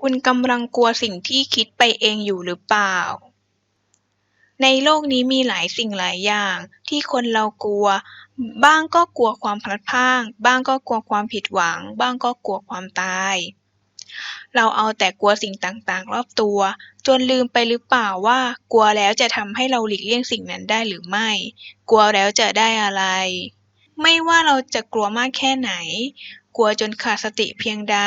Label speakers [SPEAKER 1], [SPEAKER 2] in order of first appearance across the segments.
[SPEAKER 1] คุณกำลังกลัวสิ่งที่คิดไปเองอยู่หรือเปล่า ในโลกนี้มีหลายสิ่งหลายอย่าง ที่คนเรากลัว บ้างก็กลัวความพลัดพราก บ้างก็กลัวความผิดหวัง บ้างก็กลัวความตาย เราเอาแต่กลัวสิ่งต่างๆ รอบตัว จนลืมไปหรือเปล่าว่า กลัวแล้วจะทำให้เราหลีกเลี่ยงสิ่งนั้นได้หรือไม่ กลัวแล้วจะได้อะไร ไม่ว่าเราจะกลัวมากแค่ไหน กลัวจนขาดสติเพียงใด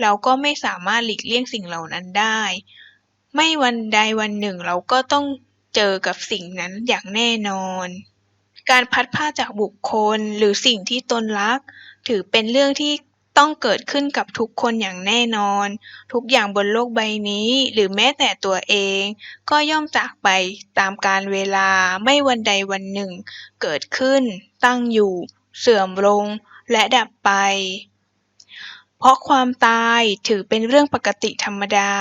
[SPEAKER 1] เราก็ไม่สามารถหลีกเลี่ยงสิ่งเหล่านั้นได้ ไม่วันใดวันหนึ่งเราก็ต้องเจอกับสิ่งนั้นอย่างแน่นอน การพัดพราจากบุคคลหรือสิ่งที่ตนรัก ถือเป็นเรื่องที่ต้องเกิดขึ้นกับทุกคนอย่างแน่นอน ทุกอย่างบนโลกใบนี้ หรือแม้แต่ตัวเอง ก็ย่อมจากไปตามกาลเวลาไม่วันใดวันหนึ่ง เกิดขึ้น ตั้งอยู่ เสื่อมลง และดับไป เพราะความตายถือเป็นเรื่องปกติธรรมดา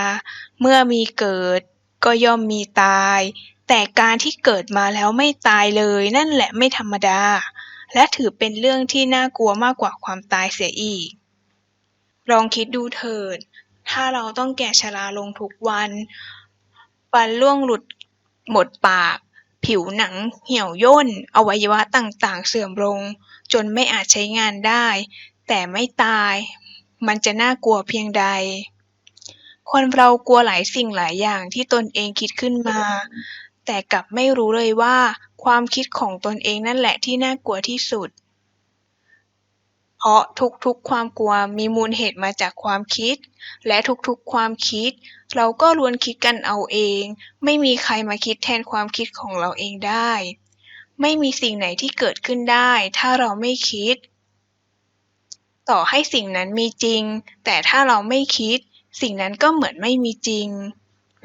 [SPEAKER 1] เมื่อมีเกิดก็ย่อมมีตาย แต่การที่เกิดมาแล้วไม่ตายเลยนั่นแหละไม่ธรรมดา และถือเป็นเรื่องที่น่ากลัวมากกว่าความตายเสียอีก ลองคิดดูเถิด ถ้าเราต้องแก่ชราลงทุกวันฟันร่วงหลุดหมดปาก ผิวหนังเหี่ยวย่น อวัยวะต่างๆ เสื่อมลง จนไม่อาจใช้งานได้ แต่ไม่ตาย มันจะน่ากลัวเพียงใด คนเรากลัวหลายสิ่งหลายอย่างที่ตนเองคิดขึ้นมา แต่กลับไม่รู้เลยว่า ความคิดของตนเองนั่นแหละที่น่ากลัวที่สุด เพราะทุกๆความกลัวมีมูลเหตุมาจากความคิด และทุกๆความคิด เราก็ล้วนคิดกันเอาเอง ไม่มีใครมาคิดแทนความคิดของเราเองได้ ไม่มีสิ่งไหนที่เกิดขึ้นได้ ถ้าเราไม่คิด ต่อให้สิ่งนั้นมีจริง แต่ถ้าเราไม่คิด สิ่งนั้นก็เหมือนไม่มีจริง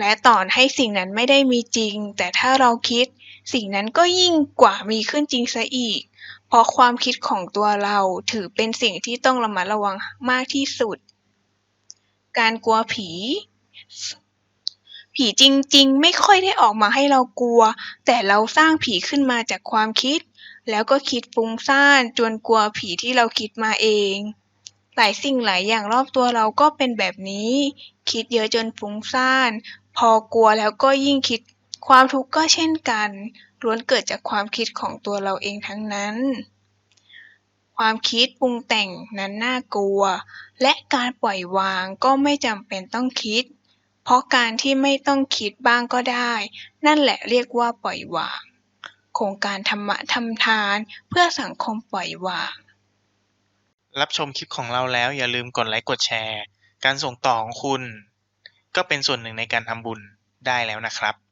[SPEAKER 1] และต่อให้สิ่งนั้นไม่ได้มีจริง แต่ถ้าเราคิด สิ่งนั้นก็ยิ่งกว่ามีขึ้นจริงเสียอีก เพราะความคิดของตัวเราถือเป็นสิ่งที่ต้องระมัดระวังมากที่สุด การกลัวผี ผีจริง ๆ ไม่ค่อยได้ออกมาให้เรากลัว แต่เราสร้างผีขึ้นมาจากความคิด แล้วก็คิดฟุ้งซ่านจนกลัวผีที่เราคิดมาเอง หลายสิ่งหลายอย่างรอบตัวเราก็เป็นแบบนี้ คิดเยอะจนฟุ้งซ่าน พอกลัวแล้วก็ยิ่งคิด ความทุกข์ก็เช่นกันล้วนเกิดจากความคิดของตัวเราเองทั้งนั้น ความคิดปรุงแต่งนั้นน่ากลัว และการปล่อยวางก็ไม่จำเป็นต้องคิด เพราะการที่ไม่ต้องคิดบ้างก็ได้ นั่นแหละเรียกว่าปล่อยวาง โครงการธรรมะทำทานเพื่อสังคมปล่อยวาง
[SPEAKER 2] รับชมคลิปของเราแล้วอย่าลืมกดไลค์กดแชร์ การส่งต่อของคุณ ก็เป็นส่วนหนึ่งในการทำบุญได้แล้วนะครับ